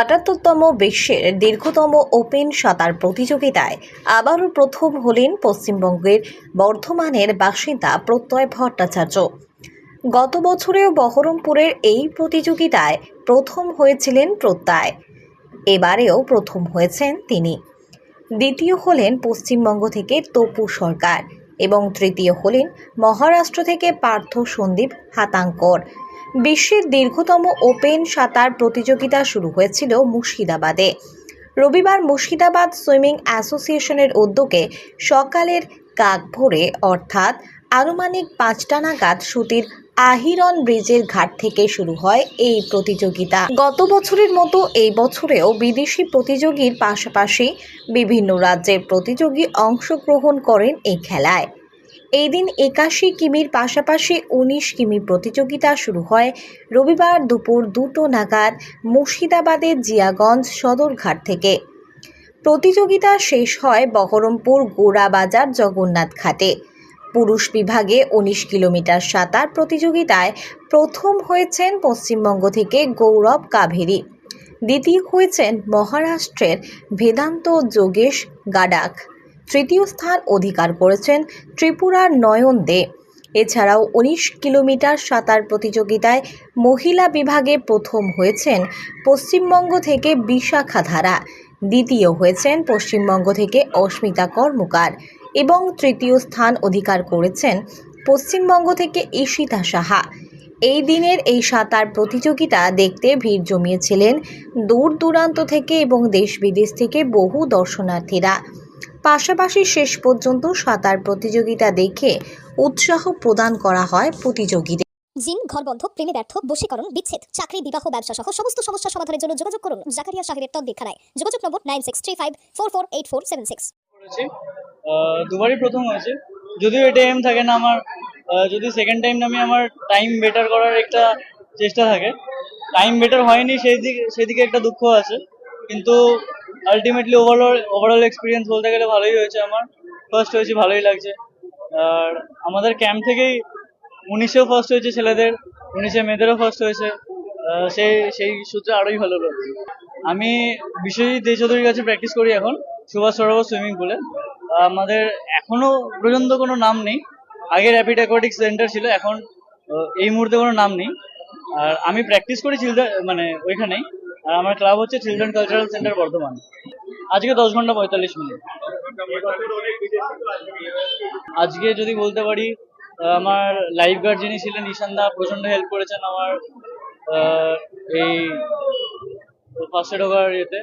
আটাত্তরতম বিশ্বের দীর্ঘতম ওপেন সাঁতার প্রতিযোগিতায় আবারও প্রথম হলেন পশ্চিমবঙ্গের বর্ধমানের বাসিন্দা প্রত্যয় ভট্টাচার্য। গত বছরেও বহরমপুরের এই প্রতিযোগিতায় প্রথম হয়েছিলেন প্রত্যয়। এবারেও প্রথম হয়েছেন তিনি। দ্বিতীয় হলেন পশ্চিমবঙ্গ থেকে তপু সরকার। এবং তৃতীয় হলেন মহারাষ্ট্র থেকে পার্থ সন্দীপ হাতাঙ্কর। বিশ্বের দীর্ঘতম ওপেন সাঁতার প্রতিযোগিতা শুরু হয়েছিল মুর্শিদাবাদে। রবিবার মুর্শিদাবাদ সুইমিং অ্যাসোসিয়েশনের উদ্যোগে সকালের কাক ভোরে, অর্থাৎ আনুমানিক পাঁচটা নাগাদ সুতির আহিরন ব্রিজের ঘাট থেকে শুরু হয় এই প্রতিযোগিতা। গত বছরের মতো এই বছরেও বিদেশি প্রতিযোগীর পাশাপাশি বিভিন্ন রাজ্যের প্রতিযোগী অংশগ্রহণ করেন এই খেলায়। এই দিন একাশি কিমির পাশাপাশি উনিশ কিমি প্রতিযোগিতা শুরু হয় রবিবার দুপুর দুটো নাগাদ মুর্শিদাবাদের জিয়াগঞ্জ সদরঘাট থেকে। প্রতিযোগিতা শেষ হয় বহরমপুর গোড়াবাজার জগন্নাথ ঘাটে। পুরুষ বিভাগে উনিশ কিলোমিটার সাঁতার প্রতিযোগিতায় প্রথম হয়েছেন পশ্চিমবঙ্গ থেকে গৌরব কাভেরি। দ্বিতীয় হয়েছেন মহারাষ্ট্রের বেদান্ত যোগেশ গাডাক। তৃতীয় স্থান অধিকার করেছেন ত্রিপুরার নয়ন দে। এছাড়াও উনিশ কিলোমিটার সাঁতার প্রতিযোগিতায় মহিলা বিভাগে প্রথম হয়েছেন পশ্চিমবঙ্গ থেকে বিশাখা ধারা দ্বিতীয় হয়েছেন পশ্চিমবঙ্গ থেকে অস্মিতা কর্মকার। এবং তৃতীয় স্থান অধিকার করেছেন পশ্চিমবঙ্গ থেকে ঈশিতা সাহা। এই দিনের এই সাঁতার প্রতিযোগিতা দেখতে ভিড় জমিয়েছিলেন দূর দূরান্ত থেকে এবং দেশ বিদেশ থেকে বহু দর্শনার্থীরা। পাশাপাশি শেষ পর্যন্ত সাঁতার প্রতিযোগিতা দেখে উৎসাহ প্রদান করা হয় প্রতিযোগীদের। জিন ঘর বন্ধ প্রেমে ব্যর্থ বশীকরণ বিচ্ছেদ চাকরি বিবাহ ব্যবসা সহ সমস্ত সমস্যা সমাধানের জন্য যোগাযোগ করুন। জাকারিয়া সাহেবের তদ্বিক্ষানায় যোগাযোগ নম্বর nine six three five four four eight four seven six. দুবারই প্রথম হয়েছে। যদিও এটা এম থাকে না আমার যদি সেকেন্ড টাইম আমি আমার টাইম বেটার করার একটা চেষ্টা থাকে। টাইম বেটার হয়নি, সেই দিকে সেদিকে একটা দুঃখ আছে। কিন্তু আলটিমেটলি ওভারঅল ওভারঅল এক্সপিরিয়েন্স বলতে গেলে ভালোই হয়েছে আমার। ফার্স্ট হয়েছে, ভালোই লাগছে। আর আমাদের ক্যাম্প থেকেই উনিশেও ফার্স্ট হয়েছে ছেলেদের, উনিশে মেয়েদেরও ফার্স্ট হয়েছে। সেই সেই সূত্রে আরোই ভালো লাগছে। আমি বিশ্বজিৎ দে চৌধুরীর কাছে প্র্যাকটিস করি এখন, সুভাষ সরোবর সুইমিং পুলে আমাদের এখনও পর্যন্ত কোনো নাম নেই। আগে র্যাপিড অ্যাকোয়াটিক সেন্টার ছিল, এখন এই মুহূর্তে কোনো নাম নেই। আর আমি প্র্যাকটিস করি চিলড্রেন মানে ওইখানেই। আর আমার ক্লাব হচ্ছে চিলড্রেন কালচারাল সেন্টার বর্ধমান। আজকে দশ ঘণ্টা পঁয়তাল্লিশ মিনিট। আজকে যদি বলতে পারি আমার লাইফ গার্ড যিনি ছিলেন, ঈশান দা প্রচণ্ড হেল্প করেছেন আমার এই ফার্স্টে ঢোকার ইয়েতে।